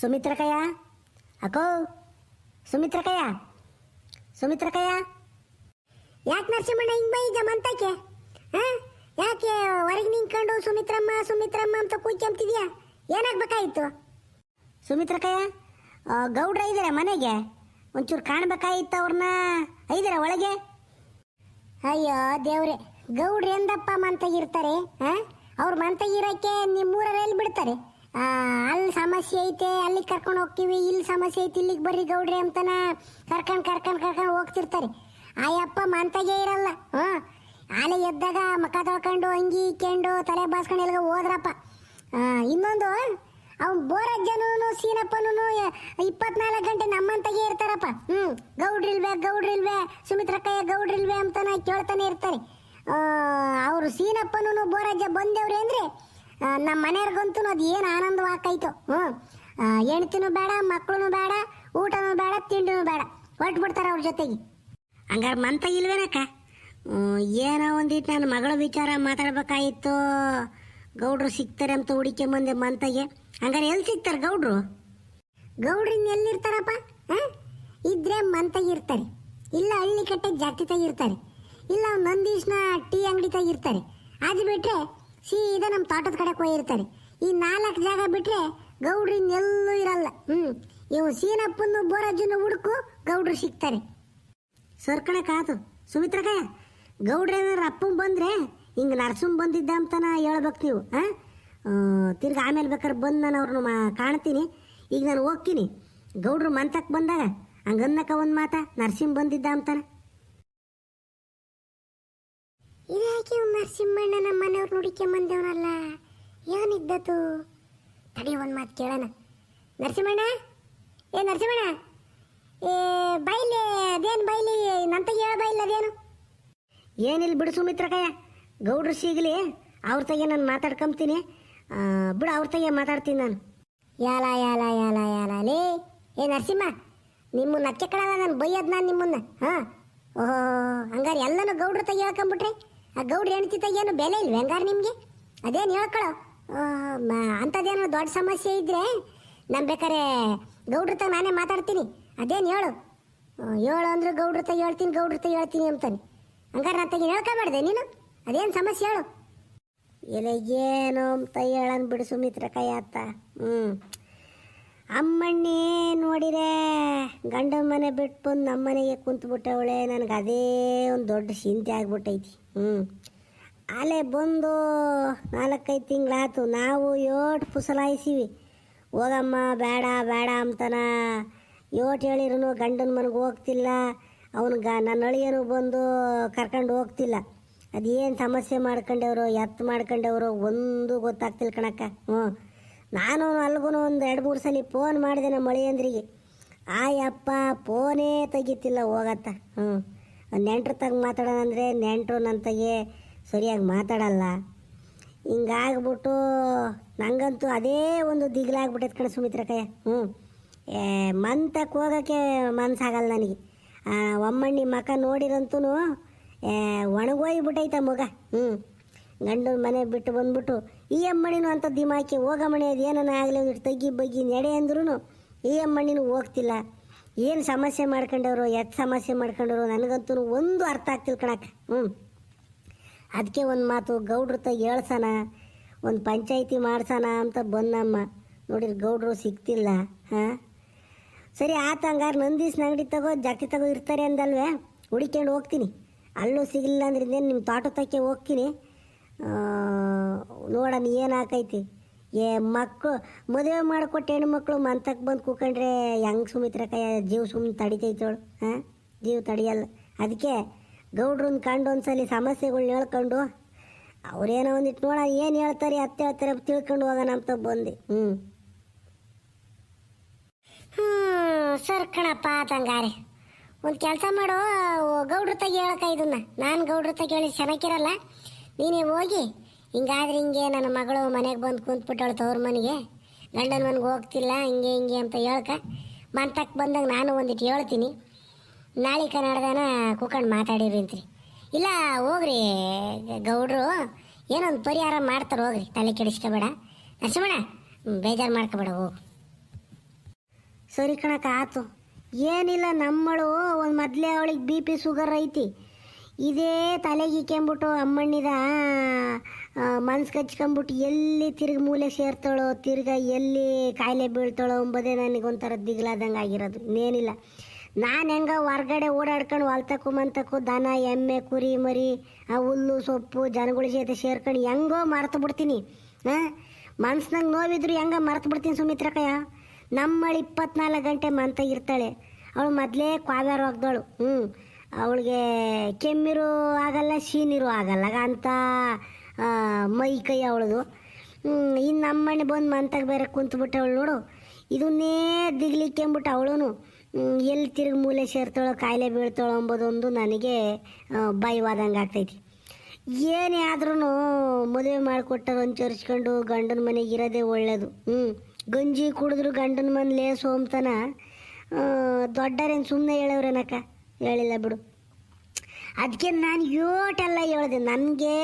ಸುಮಿತ್ರಕಯ್ಯ? ಅಕ್ಕೋ ಸುಮಿತ್ರಕಯ್ಯ? ಸುಮಿತ್ರಕಯ್ಯ? ಯಾಕೆ ನರಸಿಂಹಣ್ಣ ಹಿಂಗ್ ಬೈದ ಮಂತಕ್ಕೆ? ಹಾಂ? ಯಾಕೆ ಹೊರಗೆ ನಿಂತ್ಕೊಂಡು ಸುಮಿತ್ರಮ್ಮ ಸುಮಿತ್ರಮ್ಮ ಅಂತ ಕೂತ್ಕೊಂತಿದ್ಯಾ ಏನಾಗಬೇಕಾಗಿತ್ತು? ಸುಮಿತ್ರಕಯ್ಯ ಗೌಡ್ರ ಇದ್ದಾರೆ ಮನೆಗೆ. ಒಂಚೂರು ಕಾಣಬೇಕಾಗಿತ್ತು ಅವ್ರನ್ನ. ಐದಾರ ಒಳಗೆ? ಅಯ್ಯೋ, ದೇವ್ರೆ, ಗೌಡ್ರು ಎಂದಪ್ಪ ಮಂತಗಿರ್ತಾರೆ, ಹಾಂ? ಅವ್ರು ಮಂತಗಿರಕ್ಕೆ ನಿಮ್ಮೂರಲ್ಲಿ ಬಿಡ್ತಾರೆ? ಅಲ್ಲಿ ಸಮಸ್ಯೆ ಐತೆ ಅಲ್ಲಿ ಕರ್ಕೊಂಡು ಹೋಗ್ತೀವಿ, ಇಲ್ಲಿ ಸಮಸ್ಯೆ ಐತೆ, ಇಲ್ಲಿಗೆ ಬರ್ರಿ ಗೌಡ್ರಿ ಅಂತನ ಕರ್ಕೊಂಡು ಕರ್ಕೊಂಡು ಕರ್ಕೊಂಡು ಹೋಗ್ತಿರ್ತಾರೆ. ಆಯಪ್ಪ ಮಂತಗೆ ಇರಲ್ಲ ಹ್ಞೂ ಆಲೆ ಎದ್ದಾಗ ಮಕ್ಕ ತೊಳ್ಕೊಂಡು, ಅಂಗಿ ಕೆಂಡು ತಲೆ ಬಾಸ್ಕೊಂಡು ಎಲ್ಲಿಗೆ ಹೋದ್ರಪ್ಪ. ಇನ್ನೊಂದು ಅವ್ನು ಬೋರಜ್ಜನೂ ಸೀನಪ್ಪನೂ ಇಪ್ಪತ್ನಾಲ್ಕು ಗಂಟೆ ನಮ್ಮಂತಾಗೆ ಇರ್ತಾರಪ್ಪ. ಹ್ಞೂ ಗೌಡ್ರಿಲ್ವೇ ಗೌಡ್ರಿಲ್ವೇ, ಸುಮಿತ್ರಕ್ಕಯ್ಯ ಗೌಡ್ರಿಲ್ವೇ ಅಂತನ ಕೇಳ್ತಾನೆ ಇರ್ತಾರೆ. ಅವರು ಸೀನಪ್ಪನೂ ಬೋರಜ್ಜ ಬಂದೇವ್ರಿ ಅಂದರೆ ನಮ್ಮ ಮನೆಯವ್ರಿಗಂತೂ ಅದು ಏನು ಆನಂದವಾಕಾಯ್ತು ಹ್ಞೂ. ಹೆಣ್ತಿನೂ ಬೇಡ, ಮಕ್ಕಳು ಬೇಡ, ಊಟನೂ ಬೇಡ, ತಿಂಡಿನೂ ಬೇಡ. ಹೊಟ್ಬಿಡ್ತಾರೆ ಅವ್ರ ಜೊತೆಗೆ. ಹಂಗಾರೆ ಮಂತ ಇಲ್ವೇನಕ್ಕ? ಏನೋ ಒಂದಿಟ್ಟು ನನ್ನ ಮಗಳ ವಿಚಾರ ಮಾತಾಡ್ಬೇಕಾಗಿತ್ತು. ಗೌಡ್ರು ಸಿಗ್ತಾರೆ ಅಂತ ಹುಡಿಕೊಂಬಂದೆ ಮಂತಗೆ. ಹಂಗಾರೆ ಎಲ್ಲಿ ಸಿಗ್ತಾರೆ ಗೌಡ್ರು? ಗೌಡ್ರಿನ್ ಎಲ್ಲಿರ್ತಾರಪ್ಪ? ಹಾಂ? ಇದ್ರೆ ಮಂತಗೆ ಇರ್ತಾರೆ. ಇಲ್ಲ ಹಳ್ಳಿ ಕಟ್ಟೆ ಜಾತಿ ತೆಗಿರ್ತಾರೆ ಇಲ್ಲ ನಂದೀಶ್ನ ಟೀ ಅಂಗಡಿ ತೆಗಿರ್ತಾರೆ ಅದು ಬಿಟ್ರೆ ಸೀದಾ ನಮ್ಮ ತೋಟದ ಕಡೆ ಹೋಗಿರ್ತಾರೆ. ಈ ನಾಲ್ಕು ಜಾಗ ಬಿಟ್ರೆ ಗೌಡ್ರಿಂದ ಎಲ್ಲೂ ಇರಲ್ಲ. ಹ್ಮ್. ಇವು ಸೀನಪ್ಪನ್ನು ಬೋರಜ್ಜನ್ನು ಹುಡುಕು ಗೌಡ್ರು ಸಿಗ್ತಾರೆ. ಆತು ಸುಮಿತ್ರಕ ಗೌಡ್ರೇನಾರ ಅಪ್ಪನ್ ಬಂದ್ರೆ ಹಿಂಗೆ ನರ್ಸಮ್ ಬಂದಿದ್ದ ಅಂತನ ಹೇಳ್ಬೇಕು ನೀವು ಹಾಂ ತಿರ್ಗಿ ಆಮೇಲೆ ಬೇಕಾದ್ರೆ ಬಂದು ನಾನು ಅವ್ರನ್ನ ಮಾ, ಕಾಣ್ತೀನಿ. ಈಗ ನಾನು ಹೋಗ್ತೀನಿ. ಗೌಡ್ರು ಮಂತಕ್ಕೆ ಬಂದಾಗ ಹಂಗನ್ನಕ ಒಂದು ಮಾತಾ ನರ್ಸಿಂಗ್ ಬಂದಿದ್ದ ಅಂತಾನ. ಇದ್ಯಾಕೆ ನರಸಿಂಹಣ್ಣ ನಮ್ಮ ಮನೆಯವ್ರು ನುಡಿಕೊಂಬಂದೇವನಲ್ಲ ಏನಿದ್ದತು ತಡಿ ಒಂದು ಮಾತು ಕೇಳೋಣ. ನರಸಿಂಹಣ್ಣ? ಏ ನರಸಿಂಹಣ್ಣ? ಏ, ಬೈಲಿ, ಅದೇನು ಬೈಲಿ? ನಂತಗೆ ಹೇಳ ಬೈಲಿ ಅದೇನು? ಏನಿಲ್ಲ ಬಿಡು ಸುಮಿತ್ರಕಯ್ಯ ಗೌಡ್ರು ಸಿಗಲಿ, ಅವ್ರ ತಗೆ ನಾನು ಮಾತಾಡ್ಕೊಂತೀನಿ ಬಿಡು ಅವ್ರ ತಗೆ ಮಾತಾಡ್ತೀನಿ ನಾನು. ಯಾಲ ಯಾಲ ಯಾಲ ಯಾಲ. ಲೇ, ಏ, ನರಸಿಂಹ, ನಿಮ್ಮನ್ನ ಕಳಲ್ಲ ನಾನು, ಬೈಯೋದು ನಾನು ನಿಮ್ಮನ್ನ, ಹಾಂ? ಓಹೋ, ಹಂಗಾರೆ ಎಲ್ಲನೂ ಗೌಡ್ರ ತೆಗೆ ಹೇಳ್ಕೊಂಬಿಟ್ರೆ? ಆ ಗೌಡ್ರ ಹೆಣ್ತಿತ ಏನು ಬೆಲೆ ಇಲ್ವ ಹೆಂಗಾರ ನಿಮಗೆ? ಅದೇನು ಹೇಳ್ಕೊಳೋ? ಅಂಥದ್ದೇನೋ ದೊಡ್ಡ ಸಮಸ್ಯೆ ಇದ್ರೆ ನಾನು ಬೇಕಾರೆ ಗೌಡ್ರ ತಗ ನಾನೇ ಮಾತಾಡ್ತೀನಿ. ಅದೇನು ಹೇಳು? ಹೇಳು ಅಂದ್ರೆ ಗೌಡ್ರ ತಗ ಹೇಳ್ತೀನಿ, ಗೌಡ್ರ ತಗ ಹೇಳ್ತೀನಿ ಅಂತಾನೆ. ಹಂಗಾರೆ ನಾನು ತೆಗಿ ಹೇಳ್ಕೊಬಾರ್ದೆ ನೀನು? ಅದೇನು ಸಮಸ್ಯೆ ಹೇಳು? ಇಲ್ಲ ಏನು ಅಂತ ಹೇಳನ್ ಬಿಡು ಸುಮಿತ್ರ ಕೈ ಆತ ಹ್ಞೂ ಅಮ್ಮಣ್ಣಿ ನೋಡಿದೆ ಗಂಡನ ಮನೆ ಬಿಟ್ಟು ಬಂದು ನಮ್ಮ ಮನೆಗೆ ಕುಂತ್ಬಿಟ್ಟವಳೆ ನನಗೆ ಅದೇ ಒಂದು ದೊಡ್ಡ ಚಿಂತೆ ಆಗ್ಬಿಟ್ಟೈತಿ. ಹ್ಞೂ ಅಲೆ ಬಂದು ನಾಲ್ಕೈದು ತಿಂಗಳಾತು ನಾವು ಏಟು ಪುಸಲಾಯಿಸಿವಿ. ಹೋಗಮ್ಮ, ಬೇಡ ಬೇಡ ಅಂತನ. ಏಟು ಹೇಳಿರೂ ಗಂಡನ ಮನೆಗೆ ಹೋಗ್ತಿಲ್ಲ ಗ, ನನ್ನ ಅಳಿಯನು ಬಂದು ಕರ್ಕೊಂಡು ಹೋಗ್ತಿಲ್ಲ. ಅದೇನು ಸಮಸ್ಯೆ ಮಾಡ್ಕೊಂಡವ್ರು, ಎತ್ತು ಮಾಡ್ಕೊಂಡವ್ರು, ಒಂದು ಗೊತ್ತಾಗ್ತಿಲ್ಲ ಕಣಕ್ಕ. ಹ್ಞೂ ನಾನು ಅಲ್ಗೂ ಒಂದು ಎರಡು ಮೂರು ಸಲ ಫೋನ್ ಮಾಡಿದೆ ನಮ್ಮ ಮಳೆಯಂದ್ರಿಗೆ. ಆಯಪ್ಪ ಫೋನೇ ತೆಗಿತಿಲ್ಲ, ಹೋಗತ್ತ. ಹ್ಞೂ ನೆಂಟ್ರ ತಗ ಮಾತಾಡೋಣ ಅಂದರೆ ನೆಂಟರು ನನ್ನ ತಗೆ ಸರಿಯಾಗಿ ಮಾತಾಡಲ್ಲ. ಹಿಂಗಾಗ್ಬಿಟ್ಟು ನಂಗಂತೂ ಅದೇ ಒಂದು ದಿಗ್ಲಾಗ್ಬಿಟ್ಟೈತೆ ಕಣ ಸುಮಿತ್ರ ಕಯ್ಯ ಹ್ಞೂ ಏ ಮಂತಕ್ಕೆ ಹೋಗೋಕ್ಕೆ ಮನಸ್ಸಾಗಲ್ಲ ನನಗೆ. ಒಮ್ಮಣ್ಣಿ ಮಕ ನೋಡಿರಂತೂ ಒಣಗೋಯ್ಬಿಟ್ಟೈತ ಮಗ. ಹ್ಞೂ ಗಂಡನ ಮನೆ ಬಿಟ್ಟು ಬಂದ್ಬಿಟ್ಟು ಈ ಅಮ್ಮಣ್ಣಿನೂ ಅಂತ ದಿಮಾಕಿ ಹೋಗಮ್ಮಣಿ ಅದು ಏನನ ಆಗಲಿ ತಗ್ಗಿ ಬಗ್ಗಿ ನಡೆ ಅಂದ್ರೂ ಈ ಅಮ್ಮಣ್ಣಿನೂ ಹೋಗ್ತಿಲ್ಲ. ಏನು ಸಮಸ್ಯೆ ಮಾಡ್ಕೊಂಡವ್ರು ಎತ್ ಸಮಸ್ಯೆ ಮಾಡ್ಕೊಂಡವ್ರು ನನಗಂತೂ ಒಂದು ಅರ್ಥ ಆಗ್ತಿಲ್ಲ ಕಣಕ್ಕ. ಹ್ಞೂ ಅದಕ್ಕೆ ಒಂದು ಮಾತು ಗೌಡ್ರ ತ ಹೇಳ್ಸೋಣ ಒಂದು ಪಂಚಾಯಿತಿ ಮಾಡ್ಸೋಣ ಅಂತ ಬಂದಮ್ಮ. ನೋಡಿರಿ ಗೌಡ್ರು ಸಿಗ್ತಿಲ್ಲ, ಹಾಂ? ಸರಿ ಆತ ಹಂಗಾರೆ ನಂದೀಸ್ ನಂಗಡಿ ತಗೋ ಜಾತಿ ತಗೋ ಇರ್ತಾರೆ ಅಂದಲ್ವೇ? ಹುಡಿಕೊಂಡು ಹೋಗ್ತೀನಿ. ಅಲ್ಲೂ ಸಿಗಲಿಲ್ಲ ಅಂದ್ರೆ ನಿಮ್ಮ ತೋಟ ತಕ್ಕೆ ಹೋಗ್ತೀನಿ? ನೋಡೋಣ ಏನು ಆಕೈತಿ? ಏ ಮಕ್ಕಳು ಮದುವೆ ಮಾಡಿಕೊಟ್ಟು ಹೆಣ್ಮಕ್ಳು ಮಂತಕ್ಕೆ ಬಂದು ಕೂಕೊಂಡ್ರೆ ಹೆಂಗೆ ಸುಮಿತ್ರ ಕೈ ಜೀವ ಸುಮ್ಮನೆ ತಡಿತೈತೇಳು ಹಾಂ ಜೀವ ತಡಿಯಲ್ಲ. ಅದಕ್ಕೆ ಗೌಡ್ರನ್ನ ಕಂಡು ಒಂದ್ಸಲಿ ಸಮಸ್ಯೆಗಳ್ನ ಹೇಳ್ಕೊಂಡು ಅವ್ರೇನೋ ಒಂದಿಟ್ಟು ನೋಡೋಣ ಏನು ಹೇಳ್ತಾರೆ ಅತ್ತೆ ಹೇಳ್ತಾರೆ ತಿಳ್ಕೊಂಡು ಹೋಗೋಣ ಅಂತ ಬಂದು. ಹ್ಞೂ ಹ್ಞೂ ಸರ್ ಕಣಪ್ಪ ತಂಗಾರೆ, ಒಂದು ಕೆಲಸ ಮಾಡು, ಗೌಡ್ರ ತಗ ಹೇಳಕ್ಕ ಇದನ್ನ. ನಾನು ಗೌಡ್ರ ತಗ ಹೇಳಿ ಚೆನ್ನಾಗಿರಲ್ಲ ನೀನೇ ಹೋಗಿ, ಹಿಂಗಾದ್ರೆ ಹಿಂಗೆ ನನ್ನ ಮಗಳು ಮನೆಗೆ ಬಂದು ಕುಂತ್ಬಿಟ್ಟಾಳು ತವ್ರ ಮನೆಗೆ. ಗಂಡನ ಮನೆಗೆ ಹೋಗ್ತಿಲ್ಲ, ಹಿಂಗೆ ಹಿಂಗೆ ಅಂತ ಹೇಳ್ಕ ಮಂತಕ್ಕೆ ಬಂದಾಗ ನಾನು ಒಂದಿಟ್ಟು ಹೇಳ್ತೀನಿ. ನಾಳೆ ಕನ್ನಡದನ ಕೂಕೊಂಡು ಮಾತಾಡಿರಿ ಅಂತ್ರಿ. ಇಲ್ಲ, ಹೋಗ್ರಿ ಗೌಡ್ರು, ಏನೊಂದು ಪರಿಹಾರ ಮಾಡ್ತಾರೆ ಹೋಗ್ರಿ. ತಲೆ ಕೆಡಿಸ್ಕೋಬೇಡ. ನರಸಿಂಹಣ ಬೇಜಾರು ಮಾಡ್ಕೋಬೇಡ, ಹೋಗು. ಸರಿ ಕಣಕ್ಕೆ, ಆತು. ಏನಿಲ್ಲ, ನಮ್ಮಳು ಒಂದು ಮೊದಲೇ ಅವಳಿಗೆ ಬಿ ಪಿ ಶುಗರ್ ಐತಿ. ಇದೇ ತಲೆಗಿಕ್ಕೊಂಬಿಟ್ಟು ಅಮ್ಮಣ್ಣಿದ ಮನ್ಸು ಕಚ್ಕೊಂಬಿಟ್ಟು ಎಲ್ಲಿ ತಿರುಗಿ ಮೂಲೆ ಸೇರ್ತಾಳೋ, ತಿರ್ಗ ಎಲ್ಲಿ ಕಾಯಿಲೆ ಬೀಳ್ತಾಳೋ ಎಂಬುದೇ ನನಗೊಂಥರ ದಿಗ್ಲಾದಂಗೆ ಆಗಿರೋದು. ಇನ್ನೇನಿಲ್ಲ. ನಾನು ಹೆಂಗ ಹೊರ್ಗಡೆ ಓಡಾಡ್ಕೊಂಡು ಹೊಲ್ತಕ್ಕು ಮಂತಕ್ಕು ದನ, ಎಮ್ಮೆ, ಕುರಿ, ಮರಿ, ಆ ಹುಲ್ಲು, ಸೊಪ್ಪು, ಜನಗಳ ಜೊತೆ ಸೇರ್ಕೊಂಡು ಹೆಂಗೋ ಮರೆತು ಬಿಡ್ತೀನಿ. ಹಾಂ ಮನ್ಸ್ನಂಗೆ ನೋವಿದ್ರು ಹೆಂಗ ಮರೆತು ಬಿಡ್ತೀನಿ ಸುಮಿತ್ರಕಯ್ಯ ನಮ್ಮಳು ಇಪ್ಪತ್ನಾಲ್ಕು ಗಂಟೆ ಮಂತ ಇರ್ತಾಳೆ. ಅವಳು ಮೊದಲೇ ಕ್ವಾವ್ಯ ಹೋಗ್ದಾಳು ಹ್ಞೂ ಅವಳಿಗೆ ಕೆಮ್ಮಿರು ಆಗಲ್ಲ ಸೀನಿರು ಆಗಲ್ಲ. ಅಂತ ಮೈ ಕೈ ಅವಳದು. ಇನ್ನು ನಮ್ಮನೆ ಬಂದು ಮಂತಾಗ ಬೇರೆ ಕುಂತ್ಬಿಟ್ಟವಳು ನೋಡು. ಇದನ್ನೇ ದಿಗ್ಲಿಕ್ಕೆಂಬಿಟ್ಟು ಅವಳು ಎಲ್ಲಿ ತಿರುಗಿ ಮೂಲೆ ಸೇರ್ತಾಳೋ ಕಾಯಿಲೆ ಬೀಳ್ತಾಳೋ ಅಂಬೋದೊಂದು ನನಗೆ ಭಯವಾದಂಗೆ ಆಗ್ತೈತಿ. ಏನೇ ಆದ್ರೂ ಮದುವೆ ಮಾಡಿಕೊಟ್ಟಾರ ಒಂಚರ್ಸ್ಕೊಂಡು ಗಂಡನ ಮನೆಗೆ ಇರೋದೇ ಒಳ್ಳೇದು. ಹ್ಞೂ ಗಂಜಿ ಕುಡಿದ್ರು ಗಂಡನ ಮನೆ ಸೋಮ್ತನ. ದೊಡ್ಡರೇನು ಸುಮ್ಮನೆ ಹೇಳವ್ರೇನಕ್ಕ? ಹೇಳಿಲ್ಲ ಬಿಡು. ಅದಕ್ಕೆ ನಾನು ಯೋಟೆಲ್ಲ ಹೇಳಿದೆ, ನನಗೆ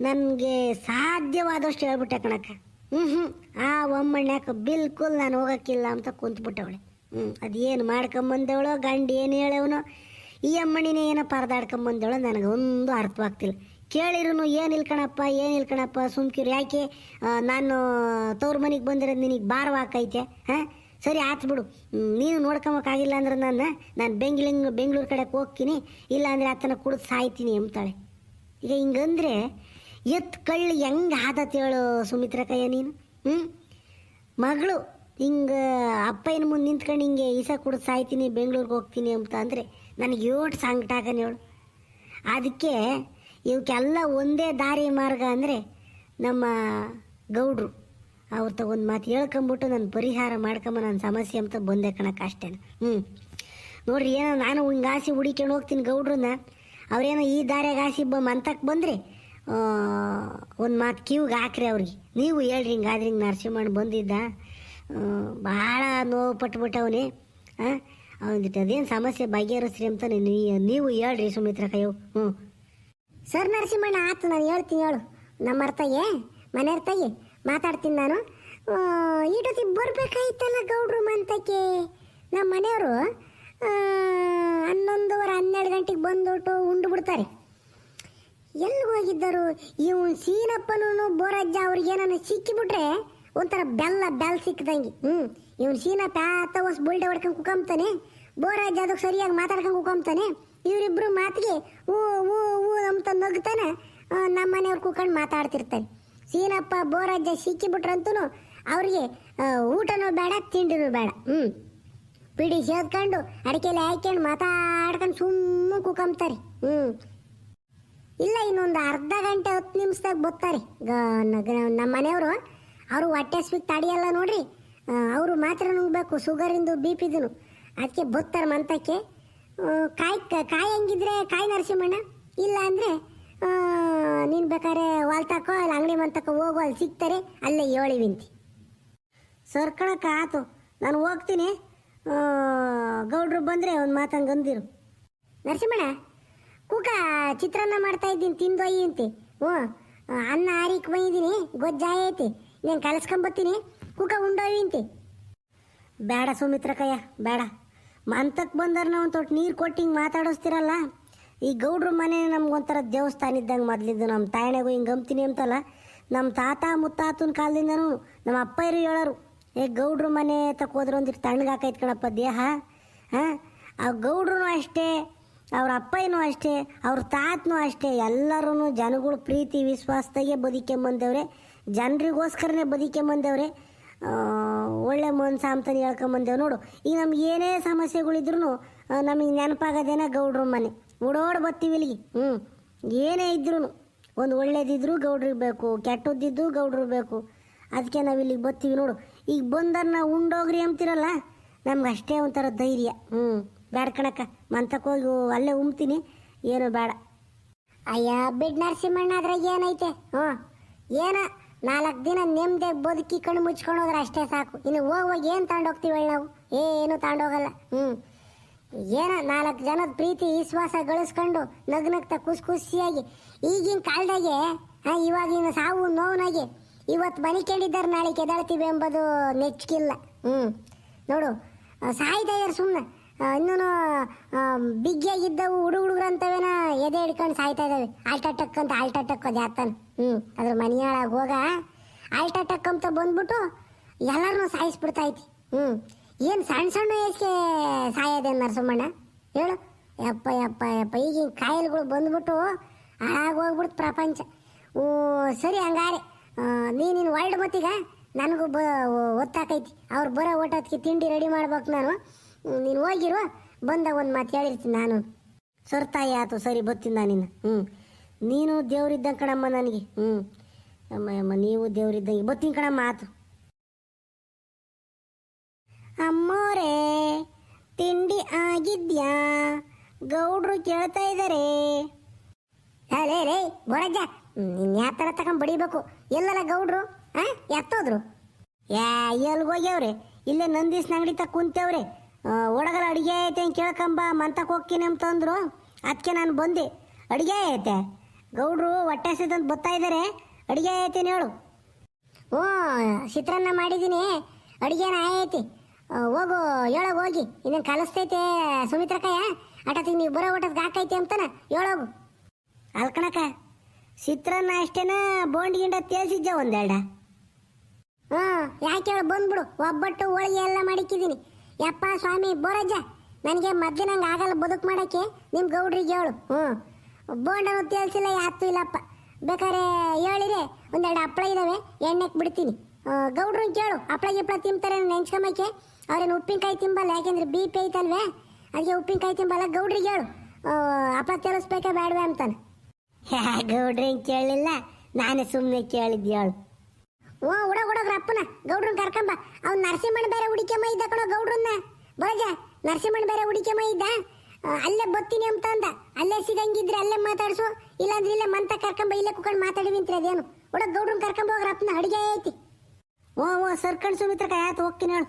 ನನಗೆ ಸಾಧ್ಯವಾದಷ್ಟು ಹೇಳ್ಬಿಟ್ಟೆ ಕಣಕ್ಕ. ಹ್ಞೂ ಹ್ಞೂ ಆ ಒಮ್ಮಣ್ಣಾಕ ಬಿಲ್ಕುಲ್ ನಾನು ಹೋಗೋಕ್ಕಿಲ್ಲ ಅಂತ ಕುಂತ್ಬಿಟ್ಟವಳೆ. ಹ್ಞೂ ಅದೇನು ಮಾಡ್ಕೊಂಬಂದವಳೋ, ಗಂಡ ಏನು ಹೇಳವನೋ. ಈ ಅಮ್ಮಣ್ಣಿನೇ ಏನೋ ಪರದಾಡ್ಕೊಂಬಂದವಳೋ, ನನಗೆ ಒಂದು ಅರ್ಥವಾಗ್ತಿಲ್ಲ. ಕೇಳಿರೂ ಏನಿಲ್ಲ ಕಣಪ್ಪ ಏನು ಕಣಪ್ಪ, ಸುಮ್ಕಿರು. ಯಾಕೆ ನಾನು ತವ್ರ ಮನೆಗೆ ಬಂದಿರೋದು ನಿನಗೆ ಭಾರವಾಕೈತೆ ಹಾಂ? ಸರಿ, ಆತು ಬಿಡು. ನೀನು ನೋಡ್ಕೊಂಬಕ್ಕಾಗಿಲ್ಲ ಅಂದ್ರೆ ನನ್ನ, ನಾನು ಬೆಂಗ್ಳಿಂಗ್ ಬೆಂಗಳೂರು ಕಡೆಗೆ ಹೋಗ್ತೀನಿ. ಇಲ್ಲ ಅಂದರೆ ಆತನ ಕುಡಿದು ಸಾಯ್ತೀನಿ ಎಂಬ್ತಾಳೆ ಈಗ ಹಿಂಗಂದ್ರೆ ಎತ್ ಕಳ್ಳು ಹೆಂಗೆ ಆದತ್ತೇಳು ಸುಮಿತ್ರ ಕಯ್ಯ ನೀನು? ಹ್ಞೂ ಮಗಳು, ಹಿಂಗೆ ಅಪ್ಪಯ್ಯನ ಮುಂದೆ ನಿಂತ್ಕೊಂಡು ಹಿಂಗೆ ಈಸ ಕುಡಿದು ಸಾಯ್ತೀನಿ, ಬೆಂಗಳೂರಿಗೆ ಹೋಗ್ತೀನಿ ಅಂತ ಅಂದರೆ ನನಗೆ ಏಟು ಸಂಕಟ ಆಗನೆ ಹೇಳು. ಅದಕ್ಕೆ ಇವಕ್ಕೆಲ್ಲ ಒಂದೇ ದಾರಿ ಮಾರ್ಗ ಅಂದರೆ ನಮ್ಮ ಗೌಡ್ರು. ಅವ್ರ ತಗೊಂಡು ಮಾತು ಹೇಳ್ಕೊಂಬಿಟ್ಟು ನಾನು ಪರಿಹಾರ ಮಾಡ್ಕೊಂಬ ನನ್ನ ಸಮಸ್ಯೆ ಅಂತ ಬಂದೆ ಕಣಕ್ಕೆ ಅಷ್ಟೇ. ಹ್ಞೂ ನೋಡ್ರಿ, ಏನೋ ನಾನು ಹಿಂಗೆ ಆಸೆ ಹುಡಿಕೊಂಡು ಹೋಗ್ತೀನಿ ಗೌಡ್ರನ್ನ. ಅವ್ರೇನೋ ಈ ದಾರ್ಯಾಗ ಆಸೆ ಬ ಅಂತಕ್ಕೆ ಬಂದರೆ ಒಂದು ಮಾತು ಕಿವಿಗೆ ಹಾಕ್ರಿ ಅವ್ರಿಗೆ. ನೀವು ಹೇಳ್ರಿ ಹಿಂಗಾದ್ರೆ ಹಿಂಗೆ ನರಸಿಂಹಣ್ಣ ಬಂದಿದ್ದ. ಭಾಳ ನೋವು ಪಟ್ಬಿಟ್ಟವನೇ. ಹಾಂ ಅವನಿಟ್ಟು ಅದೇನು ಸಮಸ್ಯೆ ಬಗೆಹರಿಸ್ರಿ ಅಂತ ನೀವು ಹೇಳ್ರಿ ಸುಮಿತ್ರ ಕೈಯವು. ಹ್ಞೂ ಸರ್ ನರಸಿಂಹಣ್ಣ ಆತು, ನಾನು ಹೇಳ್ತೀನಿ ಹೇಳು. ನಮ್ಮ ಅರ್ಥಗೆ ಮನೆ ಅರ್ಥಗೆ ಮಾತಾಡ್ತೀನಿ ನಾನು. ಇಡೋದಿ ಬರಬೇಕಾಯ್ತಲ್ಲ ಗೌಡ್ರು ಮಂತಕ್ಕೆ? ನಮ್ಮ ಮನೆಯವರು ಹನ್ನೊಂದುವರೆ, ಹನ್ನೆರಡು ಗಂಟೆಗೆ ಬಂದುಬಿಟ್ಟು ಉಂಡು ಬಿಡ್ತಾರೆ ಎಲ್ಲಿ ಹೋಗಿದ್ದರು? ಇವು ಸೀನಪ್ಪನೂ ಬೋರಜ್ಜ ಏನನ್ನ ಸಿಕ್ಕಿಬಿಟ್ರೆ ಒಂಥರ ಬೆಲ್ಲ ಬೆಲ್ಲ ಸಿಕ್ಕದಂಗೆ. ಹ್ಞೂ ಇವನು ಸೀನಪ್ಪ ಆತ ಹೊಸ ಬುಲ್ಡೆ ಹೊಡ್ಕೊಂಡು ಕುಕಂಬ್ತಾನೆ ಬೋರಜ್ಜ ಅದಕ್ಕೆ ಸರಿಯಾಗಿ ಮಾತಾಡ್ಕೊಂಡು ಕುಕಂಬ್ತಾನೆ ಇವರಿಬ್ಬರು ಮಾತಿಗೆ ಊ ಊ ಊ ಅಂತ ನಗ್ತಾನೆ ನಮ್ಮ ಮನೆಯವ್ರು ಕುಕೊಂಡು ಮಾತಾಡ್ತಿರ್ತಾರೆ. ಸೀನಪ್ಪ, ಬೋರಜ್ಜ ಸಿಕ್ಕಿಬಿಟ್ರಂತೂ ಅವ್ರಿಗೆ ಊಟನೂ ಬೇಡ, ತಿಂಡಿನೂ ಬೇಡ. ಹ್ಞೂ ಪಿಡಿ ಸೇದ್ಕೊಂಡು ಅಡಿಕೆಲೆ ಹಾಕ್ಯಂಡು ಮಾತಾಡ್ಕೊಂಡು ಸುಮ್ಮ ಕುಕಂಬ್ತಾರೆ. ಹ್ಞೂ ಇಲ್ಲ, ಇನ್ನೊಂದು ಅರ್ಧ ಗಂಟೆ ಹತ್ತು ನಿಮಿಷದಾಗ ಬರ್ತಾರೆ. ನಮ್ಮ ಮನೆಯವರು, ಅವರು ಹೊಟ್ಟೆ ಸ್ವೀಟ್ ತಡಿಯಲ್ಲ ನೋಡ್ರಿ. ಅವರು ಮಾತ್ರ ನುಂಗ್ಬೇಕು, ಶುಗರಿಂದು, ಬಿ ಪಿದು ಅದಕ್ಕೆ ಬರ್ತಾರೆ ಮಂತಕ್ಕೆ. ಕಾಯಿ ಕಾಯಿ ಹೆಂಗಿದ್ರೆ ಕಾಯಿ ನರಸಿಂಹಣ್ಣ? ಇಲ್ಲ ಅಂದರೆ ನೀನು ಬೇಕಾದ್ರೆ ವಾಲ್ತಾಕೋ ಅಲ್ಲಿ ಅಂಗಡಿ ಮಂತಕ ಹೋಗು, ಅಲ್ಲಿ ಸಿಗ್ತಾರೆ, ಅಲ್ಲೇ ಏಳಿವಿಂತಿ ಸರ್ಕಳಕ್ಕೆ ಆತು. ನಾನು ಹೋಗ್ತೀನಿ. ಗೌಡ್ರು ಬಂದರೆ ಒಂದು ಮಾತಂಗೆ ಅಂದಿರು. ನರಸಿಂಹಣ್ಣ, ಕೂಕ ಚಿತ್ರಾನ್ನ ಮಾಡ್ತಾ ಇದ್ದೀನಿ ತಿಂದೊಯ್ಯಿ ಅಂತೆ. ಹ್ಞೂ. ಅನ್ನ ಆರಿಕ್ ಬಂದಿದ್ದೀನಿ, ಗೊಜ್ಜಾಯ ಐತಿ. ನೀನು ಕಲಿಸ್ಕೊಂಬತ್ತೀನಿ ಕೂಕ ಉಂಡೋಯಿ ಅಂತೆ. ಬೇಡ ಸುಮಿತ್ರ ಕಯ್ಯ ಬೇಡ. ಮಂತಕ್ಕೆ ಬಂದವ್ರನ್ನ ಒಂದು ತೊಟ್ಟು ನೀರು ಕೊಟ್ಟು ಹಿಂಗೆ ಮಾತಾಡಿಸ್ತಿರಲ್ಲ. ಈ ಗೌಡ್ರ ಮನೆ ನಮ್ಗೊಂಥರ ದೇವಸ್ಥಾನ ಇದ್ದಂಗೆ ಮೊದಲಿದ್ದು ನಮ್ಮ ತಾಯಿನಾಗೂ ಹಿಂಗೆ ಗಮ್ತೀನಿ ಅಂತಲ್ಲ ನಮ್ಮ ತಾತ ಮುತ್ತಾತನ ಕಾಲದಿಂದನೂ ನಮ್ಮ ಅಪ್ಪಯ್ಯರು ಹೇಳೋರು, ಏ, ಗೌಡ್ರ ಮನೆ ತಕ್ಕ ಹೋದ್ರೆ ಒಂದಿಟ್ಟು ತಣ್ಣಗಾಕೈತೆ ಕಣಪ್ಪ ದೇಹ. ಹಾಂ? ಆ ಗೌಡ್ರೂ ಅಷ್ಟೇ, ಅವ್ರ ಅಪ್ಪಯ್ಯನೂ ಅಷ್ಟೇ, ಅವ್ರ ತಾತನೂ ಅಷ್ಟೇ ಎಲ್ಲರೂ ಜನಗಳು ಪ್ರೀತಿ, ವಿಶ್ವಾಸದಾಗೆ ಬದುಕೊಂಬಂದವ್ರೆ ಜನರಿಗೋಸ್ಕರನೇ ಬದುಕೊಂಬಂದವ್ರೆ ಒಳ್ಳೆ ಮನ್ಸ ಅಂತಾನೆ ಹೇಳ್ಕೊಂಬಂದೇವೆ ನೋಡು. ಈಗ ನಮ್ಗೆ ಏನೇ ಸಮಸ್ಯೆಗಳಿದ್ರು ನಮಗೆ ನೆನಪಾಗೋದೇನ ಗೌಡ್ರ ಮನೆ. ಓಡೋಡ್ ಬರ್ತೀವಿ ಇಲ್ಲಿಗೆ ಹ್ಞೂ ಏನೇ ಇದ್ರೂ ಒಂದು ಒಳ್ಳೇದಿದ್ರು ಗೌಡ್ರಿಗೆ ಬೇಕು ಕೆಟ್ಟದ್ದಿದ್ದು ಗೌಡ್ರಿಗೆ ಬೇಕು. ಅದಕ್ಕೆ ನಾವು ಇಲ್ಲಿಗೆ ಬರ್ತೀವಿ ನೋಡು. ಈಗ ಬಂದರ್ನ ಉಂಡೋಗ್ರಿ ಅಂತಿರಲ್ಲ ನಮ್ಗೆ ಅಷ್ಟೇ ಒಂಥರ ಧೈರ್ಯ. ಹ್ಞೂ ಬೇಡ ಕಣಕ್ಕ ಮಂತಕ್ಕೆ ಹೋಗಿ ಅಲ್ಲೇ ಉಮ್ತೀನಿ ಏನು ಬೇಡ ಅಯ್ಯ, ಬಿಡ್ ನರಸಿಂಹಣ್ಣ, ಅದ್ರಾಗ ಏನೈತೆ? ಹ್ಞೂ ಏನ? ನಾಲ್ಕು ದಿನ ನೆಮ್ಮದಿ ಬದುಕಿ ಕಣ್ಣು ಮುಚ್ಕೊಂಡು ಹೋದ್ರೆ ಅಷ್ಟೇ ಸಾಕು. ಇನ್ನು ಹೋಗುವಾಗ ಏನು ತಗೊಂಡೋಗ್ತೀವಿ ನಾವು? ಏನು ತಗೊಂಡೋಗಲ್ಲ ಹ್ಞೂ ಏನ ನಾಲ್ಕು ಜನದ ಪ್ರೀತಿ, ವಿಶ್ವಾಸ ಗಳಿಸ್ಕೊಂಡು ನಗ್ನಗ್ತಾ ಖುಷಿ ಖುಷಿಯಾಗಿ. ಈಗಿನ ಕಾಲದಾಗೆ ಇವಾಗಿನ ಸಾವು ನೋವನಾಗಿ ಇವತ್ತು ಬನಿಕೊಂಡಿದ್ದಾರೆ ನಾಳೆ ಕೆದಾಳ್ತೀವಿ ಎಂಬುದು ನೆಚ್ಚಿಲ್ಲ. ಹ್ಞೂ ನೋಡು ಸಾಯ್ತಾ ಇದಾರೆ ಸುಮ್ಮನೆ ಇನ್ನೂ ಬಿಗ್ಗಿಯಾಗಿದ್ದವು ಹುಡುಗ ಹುಡುಗರು ಅಂತವೇನ ಎದೆ ಹಿಡ್ಕೊಂಡು ಸಾಯ್ತಾ ಇದಾವೆ ಆಲ್ಟಾಟಕ್ ಅಂತ ಆಲ್ಟಾಟಕ್ ಅದು ಯಾತನ್. ಹ್ಞೂ ಅದ್ರ ಮನೆಯೊಳಗೆ ಹೋಗ ಆಲ್ಟಾಟಕ್ ಅಂತ ಬಂದ್ಬಿಟ್ಟು ಎಲ್ಲರನ್ನೂ ಸಾಯಿಸ್ಬಿಡ್ತೈತಿ ಹ್ಞೂ ಏನು ಸಣ್ಣ ಸಣ್ಣ ವಯಸ್ಸಿಗೆ ಸಾಯೋದೆ ನರಸಮ್ಮಣ್ಣ ಹೇಳು. ಯಪ್ಪ ಯಪ್ಪ ಯಪ್ಪ. ಈಗಿನ ಕಾಯಿಲೆಗಳು ಬಂದ್ಬಿಟ್ಟು ಹಾಳಾಗೋಗ್ಬಿಡ್ತು ಪ್ರಪಂಚ. ಓ, ಸರಿ ಹಂಗಾರೆ. ನೀನಿನ್ ವರ್ಲ್ಡ್ ಮತ್ತೀಗ? ನನಗೂ ಬ ಒತ್ತಾಕೈತಿ. ಅವ್ರು ಬರೋ ಓಟೋದಕ್ಕೆ ತಿಂಡಿ ರೆಡಿ ಮಾಡ್ಬೇಕು ನಾನು. ನೀನು ಹೋಗಿರು. ಬಂದಾಗ ಒಂದು ಮಾತು ಹೇಳಿರ್ತೀನಿ ನಾನು. ಸರ್ತಾಯಿ ಆಯ್ತು ಸರಿ ಬತ್ತಿಂದ ನಿನ್ನ. ಹ್ಞೂ ನೀನು ದೇವ್ರಿದ್ದಂಗೆ ಕಣಮ್ಮ ನನಗೆ. ಹ್ಞೂ ಅಮ್ಮ, ನೀವು ದೇವ್ರಿದ್ದಂಗೆ ಬತ್ತಿನ ಕಣಮ್ಮ ಆತು. ತಿಂಡಿ ಆಗಿದ್ಯಾ? ಗೌಡ್ರು ಕೇಳ್ತಾ ಇದ್ದಾರೆ ಅಲೇ ರೇ ಬೋರಜ್ಜ ಯಾವ ಥರ ತಗೊಂಡ್ ಬಡಿಬೇಕು? ಎಲ್ಲಲ್ಲ ಗೌಡ್ರು, ಆ ಎತ್ತೋದ್ರು ಯಾ ಎಲ್ಲಿ ಹೋಗ್ಯವ್ರೆ? ಇಲ್ಲೇ ನಂದೀಸ್ ಅಂಗಡಿ ತಗ ಕುಂತೇವ್ರೆ. ಒಳಗಲ್ಲ ಅಡಿಗೆ ಐತೆ ಕೇಳ್ಕಂಬ ಮಂತಕ್ಕೆ ಹೋಗ್ತೀನಿ ಅಂತಂದ್ರು ಅದಕ್ಕೆ ನಾನು ಬಂದೆ. ಅಡಿಗೆ ಐತೆ? ಗೌಡ್ರು ಹೊಟ್ಟೆ ಸಿದ್ದಂತ ಬರ್ತಾ ಇದ್ದಾರೆ ಅಡಿಗೆ ಐತೆ ಹೇಳು? ಓ ಚಿತ್ರಾನ್ನ ಮಾಡಿದ್ದೀನಿ ಅಡಿಗೆನ ಐತಿ. ಹೋಗು ಹೇಳೋಗ ಹೋಗಿ. ಇನ್ನೇನು ಕಲಿಸ್ತೈತೆ, ಸುಮಿತ್ರಕ್ಕಯ್ಯ? ಅಟತಿಗೆ ನೀವು ಬರೋ ಊಟಕ್ಕೆ ಹಾಕೈತೆ ಅಂತಾನ? ಹೇಳೋಗು ಅಲ್ಕಣಕ ಚಿತ್ರಾನ್ನ ಅಷ್ಟೇನ ಬೋಂಡ್ ಗಿಂಡ ತೇಲ್ಸಿದ್ದೆ ಒಂದೆರಡ? ಹ್ಞೂ ಯಾಕೆ ಹೇಳು, ಬಂದ್ಬಿಡು. ಒಬ್ಬಟ್ಟು, ಹೋಳಿಗೆ ಎಲ್ಲ ಮಾಡಿಕ್ಕಿದ್ದೀನಿ ಯಪ್ಪ, ಸ್ವಾಮಿ ಬೋರಜ್ಜ ನನಗೆ ಮಧ್ಯಾಹ್ನಂಗೆ ಆಗಲ್ಲ ಬದುಕು ಮಾಡೋಕ್ಕೆ. ನಿಮ್ಮ ಗೌಡ್ರಿಗೆ ಹೇಳು. ಹ್ಞೂ ಬೋಂಡನು ತೇಲ್ಸಿಲ್ಲ ಯಾತು ಇಲ್ಲಪ್ಪ. ಬೇಕಾದ್ರೆ ಹೇಳಿರೆ, ಒಂದೆರಡು ಹಪ್ಪಳ ಇದ್ದಾವೆ ಎಣ್ಣೆಕ್ಕೆ ಬಿಡ್ತೀನಿ. ಗೌಡ್ರು ಗೌಡ್ರನ್ನ ಕೇಳು. ಹಪ್ಪಳ ಗಿಪ್ಪಳ ತಿಂತಾರೆ ನೆಂಚ್ಕೊಂಬಕ್ಕೆ ಅವ್ರೇನು ಉಪ್ಪಿನಕಾಯಿ ತಿಂಬಲ್ಲ? ಯಾಕೆಂದ್ರೆ ಬಿ ಪಿ ಐತಲ್ವೇ? ಅದಕ್ಕೆ ಉಪ್ಪಿನಕಾಯಿ ತಿಂಬಲ್ಲ? ಗೌಡ್ರಿಗೆ ಹೇಳು. ಅಪ್ಪ ತಿಳಿಸ್ಬೇಕಾ ಬೇಡವೇ ಅಂತಾನೆ. ಗೌಡ್ರೇನು ಕೇಳಲಿಲ್ಲ. ನಾನೇ ಸುಮ್ಮನೆ ಕೇಳಿದ್ದೆ, ಹೇಳು. ಓ ಹುಡುಗ ಹುಡುಗ್ರ ಅಪ್ಪನ. ಗೌಡ್ರನ್ ಕರ್ಕೊಂಬ. ಅವ್ನು ನರಸಿಂಹಣ್ಣ ಬೇರೆ ಹುಡಿಕೆಮ್ಮ ಇದ್ದ ಕಣೋ ಗೌಡ್ರನ್ನ. ಬಳಜ ನರಸಿಂಹಣ್ಣ ಬೇರೆ ಹುಡಿಕೆಮ್ಮ ಇದ್ದ ಅಲ್ಲೇ ಬತ್ತೀನಿ ಅಂತ ಅಂದ. ಅಲ್ಲೇ ಸಿಗಂಗಿದ್ರೆ ಅಲ್ಲೇ ಮಾತಾಡ್ಸು. ಇಲ್ಲಾಂದ್ರೆ ಇಲ್ಲೇ ಮಂತ ಕರ್ಕೊಂಬ ಇಲ್ಲೇ ಕುತ್ಕೊಂಡು ಮಾತಾಡಿವಿಂತ್ರಿ ಅದೇನು ಹುಡುಗ ಗೌಡ್ರನ್ನ ಕರ್ಕೊಂಬ ಹೋಗ್ರ ಅಪ್ಪನ, ಅಡಿಗೆ ಐತಿ. ಓ ಓ, ಸರ್ಕಂಡ್ ಸುಮಿತ್ರ ಆಯ್ತು, ಹೋಗ್ತೀನಿ, ಹೇಳು.